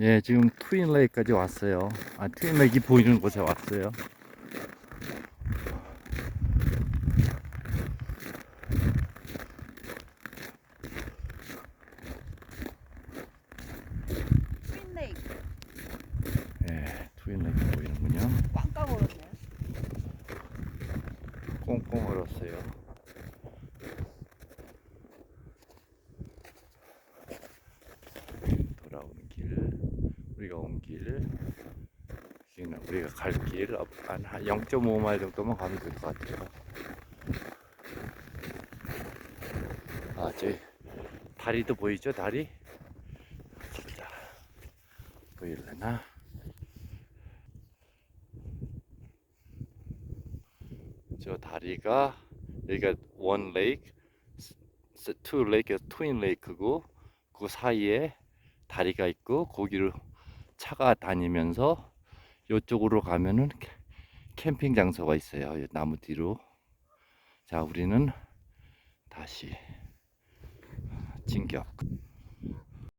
예, 지금 트윈레이까지 왔어요. 아, 트윈레이크 보이는 곳에 왔어요. 트윈레이크 예, 트윈레이크 보이는군요. 꽝꽝 얼었네. 꽁꽁 얼었어요. 돌아오는 길, 우리가 온 길, 지금 우리가 갈 길, 한 0.5마일 정도만 가면 될 것 같아요. 아, 저기, 다리도 보이죠, 다리? 자, 보일래나? 저 다리가 여기가 원 레이크, 투 레이크, 트윈 레이크고 그 사이에 다리가 있고 거기를 차가 다니면서 이쪽으로 가면은 캠- 캠핑 장소가 있어요. 이 나무 뒤로. 자, 우리는 다시 진격.